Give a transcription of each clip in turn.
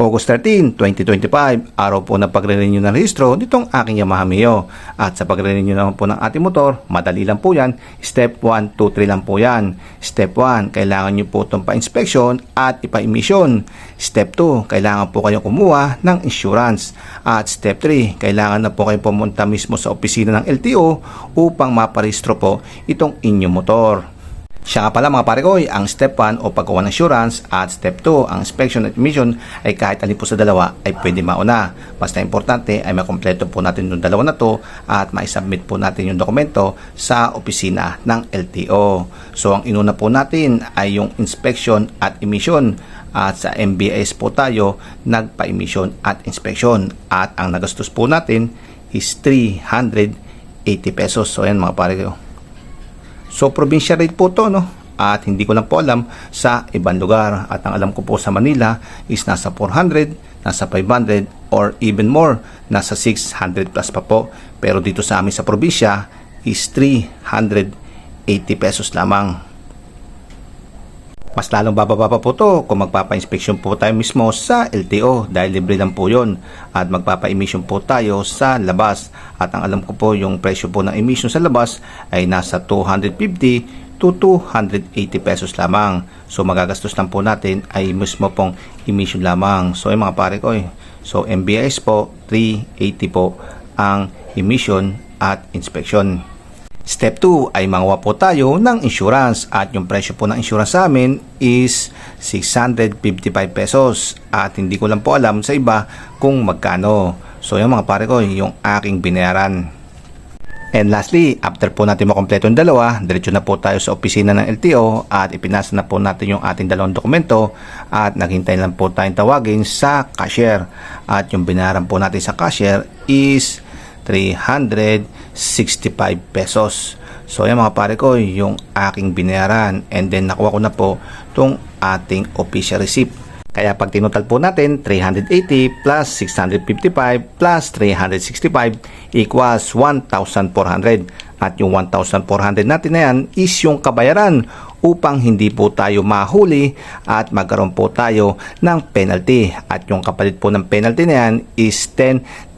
August 13, 2025, araw po ng pagre-renew ng rehistro nitong aking Yamaha Mio. At sa pagre-renew naman po ng ating motor, madali lang po yan. Step 1, 2, 3 lang po yan. Step 1, kailangan nyo po itong pa-inspection at ipa-emission. Step 2, kailangan po kayong kumuha ng insurance. At step 3, kailangan na po kayong pumunta mismo sa opisina ng LTO upang maparehistro po itong inyong motor. Siya pala mga pare ko, ang step 1 o pagkuha ng insurance at step 2, ang inspection at emission ay kahit alin po sa dalawa ay pwede mauna. Basta importante ay makompleto po natin yung dalawa na to at maisubmit po natin yung dokumento sa opisina ng LTO. So ang inuna po natin ay yung inspection at emission at sa MBS po tayo nagpa-emission at inspection at ang nagastos po natin is 380 pesos. So ayan mga pare ko. So, probinsya rate po to, no? At hindi ko lang po alam sa ibang lugar. At ang alam ko po sa Manila is nasa 400, nasa 500, or even more, nasa 600 plus pa po. Pero dito sa amin sa probinsya is 380 pesos lamang. Mas lalong bababa pa po to kung magpapa-inspection po tayo mismo sa LTO dahil libre lang po yon at magpapa-emission po tayo sa labas. At ang alam ko po yung presyo po ng emission sa labas ay nasa 250 to 280 pesos lamang. So magagastos lang po natin ay mismo pong emission lamang. So yung mga pare ko eh. so MBS po 380 po ang emission at inspection Step 2 ay manguha po tayo ng insurance at yung presyo po ng insurance sa amin is 655 pesos at hindi ko lang po alam sa iba kung magkano. So yung mga pare ko, yung aking binayaran. And lastly, after po natin makompleto yung dalawa, diretso na po tayo sa opisina ng LTO at ipinasa na po natin yung ating dalawang dokumento at naghintay lang po tayong tawagin sa cashier. At yung binayaran po natin sa cashier is 365 pesos. So yan mga pare ko, yung aking binayaran and then nakuha ko na po itong ating official receipt. Kaya pag tinutal po natin, 380 plus 655 plus 365 equals 1,400. At yung 1,400 natin na yan is yung kabayaran upang hindi po tayo mahuli at magkaroon po tayo ng penalty. At yung kapalit po ng penalty na yan is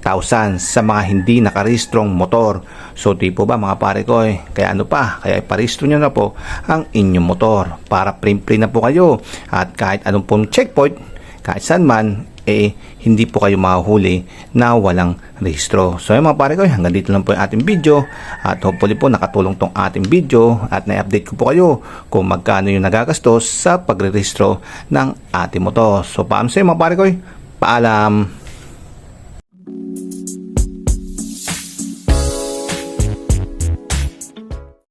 10,000 sa mga hindi nakarehistrong motor. So di po ba mga pare ko eh, kaya ano pa, kaya iparehistro nyo na po ang inyong motor para print-print na po kayo at kahit anong pong checkpoint, kahit saan man, eh hindi po kayo mahuhuli na walang rehistro. So yung mga pare ko, hanggang dito lang po yung ating video at hopefully po nakatulong tong ating video at na-update ko po kayo kung magkano yung nagagastos sa pagre-rehistro ng ating motor. So paano sa mga pare ko, paalam!